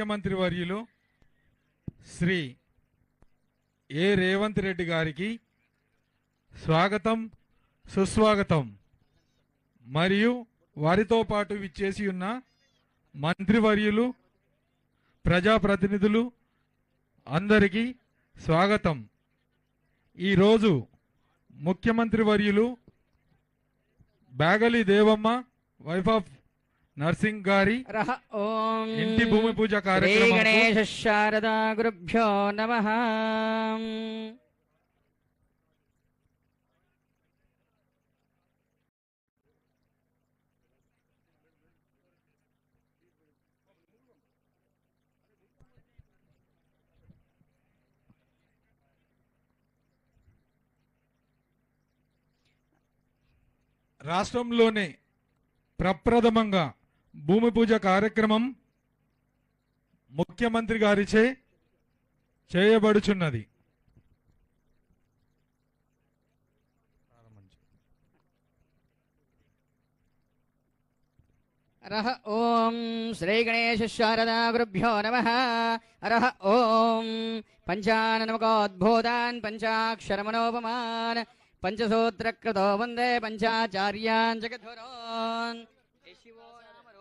ముఖ్యమంత్రి వర్యులు శ్రీ ఏ రేవంత్ రెడ్డి గారికి స్వాగతం సుస్వాగతం మరియు వారితో పాటు విచ్చేసి ఉన్న మంత్రివర్యులు ప్రజాప్రతినిధులు అందరికీ స్వాగతం ఈరోజు ముఖ్యమంత్రి వర్యులు బ్యాగలి దేవమ్మ వైఫ్ ఆఫ్ నర్సింగ్ గారి ఇంటి భూమి పూజ కార్యక్రమం గణేశ శారదా గురుభ్యో నమ రాష్ట్రంలోనే ప్రప్రథమంగా భూమి పూజ కార్యక్రమం ముఖ్యమంత్రి గారిచే చేయబడుచున్నది అరహ ఓం శ్రీ గణేశ శారదా గురుభ్యో నమ అరహ ఓం పంచానమకోద్భూతాన్ పంచాక్షరమనోపమాన్ పంచసూత్రకృతో వందే పంచాచార్యాన్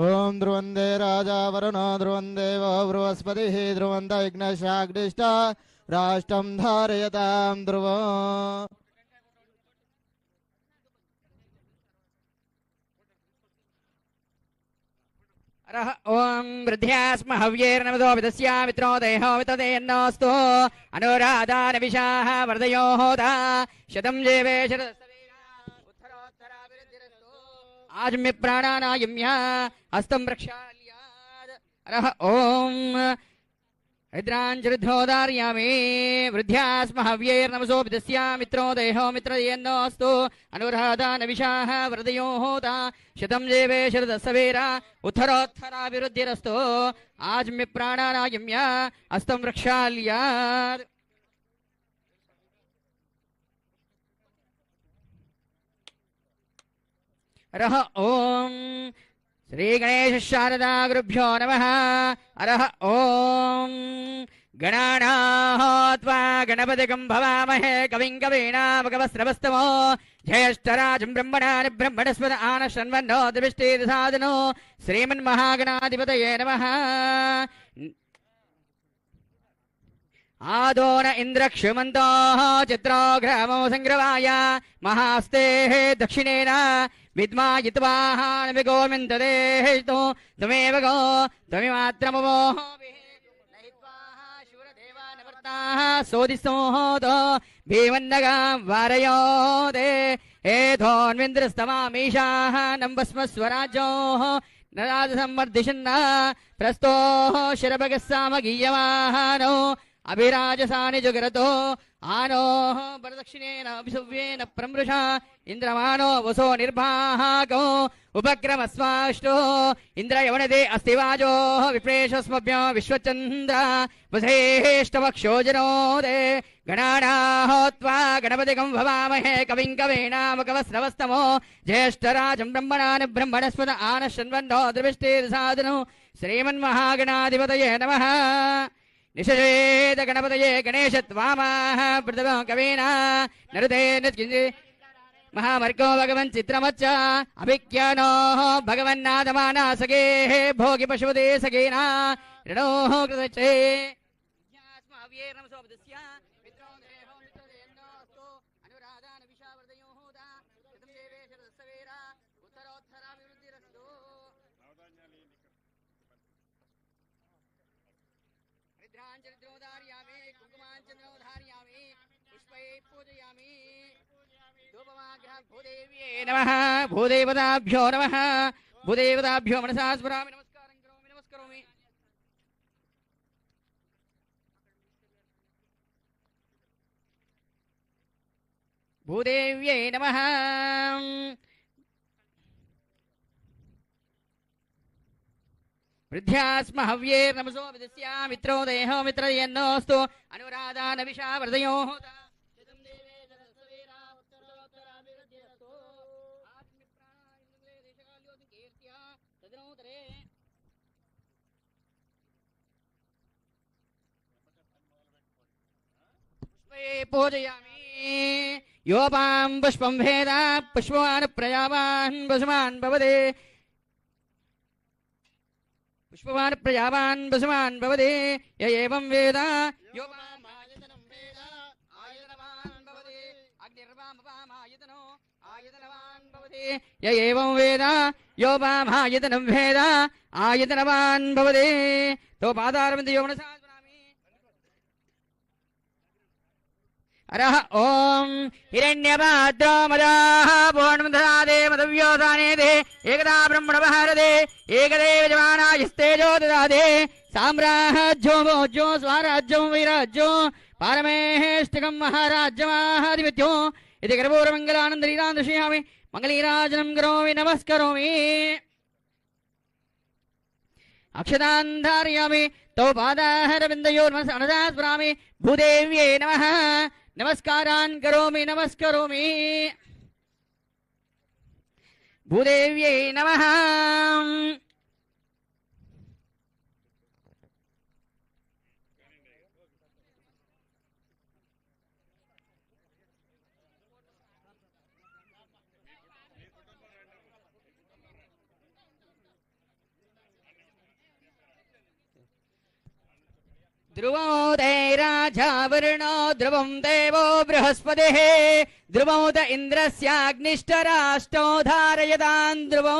ॐ ध्रुवंदे दे राजा वरुणो ध्रुवं देवो बृहस्पतिः ध्रुवन्त यज्ञशाग्निष्टा राष्ट्रं धारयतां ध्रुवो ॐ वृद्ध्यास्म विदस्या मित्रो देहो वितदेन्नोऽस्तु अनुराधा नविशाः वरदयो होता शतं जीवे शरदस्तवीरा उत्तरोत्तरा विरुद्धिरस्तु आजम्य हस्तम् प्रक्षाल्याद् ॐ रुद्राञ्जरुद्धोदार्यामि वृद्ध्या स्म हव्यैर्नमसोऽपि तस्या मित्रो देहो मित्रयन्नोऽस्तु अनुराधा नविषाः वृदयो होता शतं देवे शरदसवेर उत्थरोत्थराभिवृद्धिरस्तु आज्म्य प्राणानायम्य हस्तं प्रक्षाल्यात् रह ॐ श्रीगणेशारदा गुरुभ्यो नमः अरः ओम् गणात्वा गणपतिकम् भवामहे कविम् कविणाभगवस्रवस्तमो ह्यष्टराजम् आनशण्ष्टे दसादनो श्रीमन्महागणाधिपतये नमः आदो न इन्द्रक्षुमन्ताः चित्राग्रामो सङ्ग्रहाय महास्तेः दक्षिणेन ವಿದ್ಮಾಜಿತ್ವಾಹಾನವಿ ಗೋವಿಂದದೇಹಿತು ತ್ವಮೇವ ಗೋ ತ್ವಮಿಮಾತ್ರಮವೋಹ ಸೋದಿಸೋದ ಭೀಮನ್ನಗ ವಾರಯೋದೆ ಹೇ ಧೋನ್ವಿಂದ್ರಸ್ತಮಾಮೀಶಾ ನಂಬಸ್ಮ ಸ್ವರಾಜೋ ನರಾಜ ಸಂವರ್ಧಿಷನ್ನ ಪ್ರಸ್ತೋ ಶರಭಗಸ್ಸಾಮಗೀಯವಾಹಾನೋ అభిరాజసాని జుగరతో ఆనో వరదక్షిణేన అభిసవ్యేన ప్రమృష ఇంద్రమానో వసో నిర్భాగో స్వాష్టో ఇంద్ర యవనదే అస్తి వాజో విప్రేషస్మభ్య విశ్వచంద్ర వసేష్టవక్షోజనోదే గణానాహోత్వా గణపతిగం భవామహే కవిం కవీనామకవస్రవస్తమో జ్యేష్ఠరాజం బ్రహ్మణాని శన్వన్నో ద్రవిష్టి ద్రవిష్టిర్సాధనం శ్రీమన్మహాగణాధిపతయే నమః निशेद गणपत गणेश त्वामाह पृथ्वं कवीना नरुते नित्किञ्चि महामर्गो भगवन् चित्रमच्च अभिज्ञानो भगवन्नादमाना सगेः भोगि पशुपते सगेना ऋणोः कृतचे कुंकुमांचलिद्रोधारयामि कुंकुमांचलिद्रोधारयामि पुष्पै पूजयामि धूपमाग्रह भूदेव्ये नमः भूदेवताभ्यो नमः भूदेवताभ्यो मनसा स्मरामि नमस्कारं करोमि नमस्करोमि भूदेव्यै नमः वृद्ध्यास्म हव्ये नमसो विदस्या मित्रो देहो मित्र यन्नोऽस्तु अनुराधा नविशा वृदयो पूजयामि योपां पुष्पं भेदा पुष्पान् प्रयावान् पशुमान् भवते పుష్పవాన్ ప్రజావాన్ వసుమాన్ భవతి ఏం వేద యో ఏం వేద యో మాయతనం వేద ఆయతనవాన్ భవతి తో పాదారవింద యోమనసా अरः ॐ हिरण्यपात्रो मदाः पूर्णं ददादे मदव्योसानेदे एकदा ब्रह्मणवहरदे एकदेव जमानायस्तेजो ददादे साम्राज्यो भोज्यो स्वराज्यं वैराज्यो पारमेष्टिकं महाराज्यमाहाधिपत्यो इति कर्पूरमङ्गलानन्दरीरान् दर्शयामि मङ्गलीराजनं करोमि नमस्करोमि अक्षतान् धारयामि तौ पादाहरबिन्दयोर्मनसनदा स्मरामि भूदेव्यै नमः नमस्कारान् करोमि नमस्करोमि भूदेव्यै नमः ध्रुवोदे राजा वर्णो ध्रुवम् देवो बृहस्पतिः ध्रुवौद इन्द्रस्याग्निष्टराष्ट्रो धारयताम् ध्रुवो